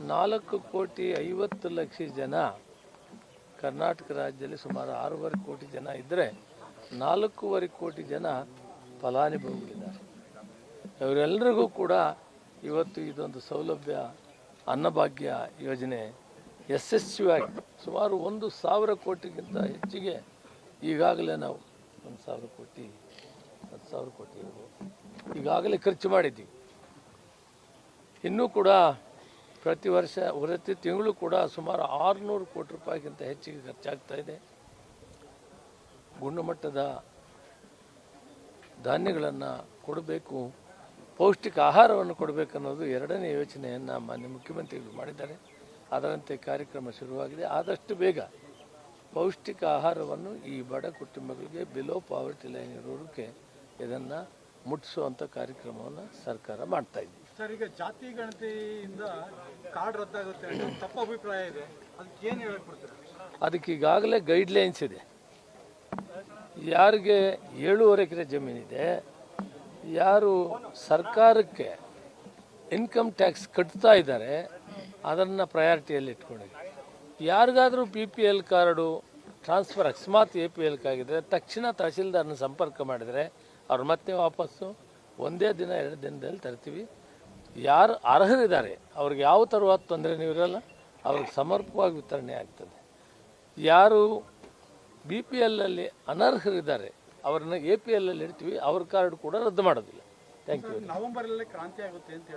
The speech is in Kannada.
ನಾಲ್ಕು ಕೋಟಿ ಐವತ್ತು ಲಕ್ಷ ಜನ ಕರ್ನಾಟಕ ರಾಜ್ಯದಲ್ಲಿ ಸುಮಾರು ಆರೂವರೆ ಕೋಟಿ ಜನ ಇದ್ದರೆ ನಾಲ್ಕೂವರೆ ಕೋಟಿ ಜನ ಫಲಾನುಭವಿಗಳಿದ್ದಾರೆ ಇವರೆಲ್ಲರಿಗೂ ಕೂಡ ಇವತ್ತು ಇದೊಂದು ಸೌಲಭ್ಯ, ಅನ್ನಭಾಗ್ಯ ಯೋಜನೆ ಯಶಸ್ವಿಯಾಗಿ ಸುಮಾರು ಒಂದು ಸಾವಿರ ಕೋಟಿಗಿಂತ ಹೆಚ್ಚಿಗೆ ಈಗಾಗಲೇ ನಾವು ಒಂದು ಸಾವಿರ ಕೋಟಿ, ಹತ್ತು ಸಾವಿರ ಕೋಟಿ. ಈಗಾಗಲೇ ಖರ್ಚು ಮಾಡಿದ್ದೀವಿ ಇನ್ನೂ ಕೂಡ ಪ್ರತಿ ವರ್ಷ ಪ್ರತಿ ತಿಂಗಳು ಕೂಡ ಸುಮಾರು ಆರುನೂರು ಕೋಟಿ ರೂಪಾಯಿಗಿಂತ ಹೆಚ್ಚಿಗೆ ಖರ್ಚಾಗ್ತಾ ಇದೆ. ಗುಣಮಟ್ಟದ ಧಾನ್ಯಗಳನ್ನು ಕೊಡಬೇಕು, ಪೌಷ್ಟಿಕ ಆಹಾರವನ್ನು ಕೊಡಬೇಕನ್ನೋದು ಎರಡನೇ ಯೋಚನೆಯನ್ನು ಮಾನ್ಯ ಮುಖ್ಯಮಂತ್ರಿಗಳು ಮಾಡಿದ್ದಾರೆ. ಅದರಂತೆ ಕಾರ್ಯಕ್ರಮ ಶುರುವಾಗಿದೆ. ಆದಷ್ಟು ಬೇಗ ಪೌಷ್ಟಿಕ ಆಹಾರವನ್ನು ಈ ಬಡ ಕುಟುಂಬಗಳಿಗೆ ಬಿಲೋ ಪಾವರ್ಟಿ ಲೈನ್ ಇರೋರಿಗೆ ಇದನ್ನು ಮುಟ್ಟಿಸುವಂಥ ಕಾರ್ಯಕ್ರಮವನ್ನು ಸರ್ಕಾರ ಮಾಡ್ತಾ ಇದೆ. ಸರ್, ಈಗ ಜಾತಿ ಗಣತಿಯಿಂದ ಕಾರ್ಡ್ ರದ್ದಾಗುತ್ತೆ ಅಂತ ತಪ್ಪು ಅಭಿಪ್ರಾಯ ಇದೆ. ಅದಕ್ಕೆ ಏನು ಹೇಳಕ್ ಕೊಡ್ತೀರಾ ಅದಕ್ಕೆ ಈಗಾಗಲೇ ಗೈಡ್ಲೈನ್ಸ್ ಇದೆ. ಯಾರಿಗೆ ಏಳೂವರೆ ಎಕರೆ ಜಮೀನಿದೆ ಯಾರು ಸರ್ಕಾರಕ್ಕೆ ಇನ್ಕಮ್ ಟ್ಯಾಕ್ಸ್ ಕಟ್ತಾ ಇದ್ದಾರೆ, ಅದನ್ನು ಪ್ರಯಾರಿಟಿಯಲ್ಲಿ ಇಟ್ಕೊಂಡಿದೆ. ಯಾರಿಗಾದರೂ P P L card transfer ಅಕಸ್ಮಾತ್ ಎ ಪಿ ಎಲ್ ಆಗಿದ್ರೆ, ತಕ್ಷಣ ತಹಶೀಲ್ದಾರನ ಸಂಪರ್ಕ ಮಾಡಿದರೆ, ಅವ್ರು ಮತ್ತೆ ವಾಪಸ್ಸು ಒಂದೇ ದಿನ, ಎರಡು ದಿನದಲ್ಲಿ ತರ್ತೀವಿ. ಯಾರು ಅರ್ಹರಿದ್ದಾರೆ? ಅವ್ರಿಗೆ ಯಾವ ಥರವಾದ ತೊಂದರೆ ಇರಲ್ಲ? ಅವ್ರಿಗೆ ಸಮರ್ಪಕವಾಗಿ ವಿತರಣೆ ಆಗ್ತದೆ. ಯಾರು ಬಿ ಪಿ ಎಲ್ಲಲ್ಲಿ ಅನರ್ಹರಿದ್ದಾರೆ, ಅವ್ರನ್ನ ಎ ಪಿ ಎಲ್ಲಲ್ಲಿ ಇಡ್ತೀವಿ, ಅವ್ರ ಕಾರ್ಡ್ ಕೂಡ ರದ್ದು ಮಾಡೋದಿಲ್ಲ. ಥ್ಯಾಂಕ್ ಯು ನವೆಂಬರ್ ಕ್ರಾಂತಿ ಆಗುತ್ತೆ ಅಂತ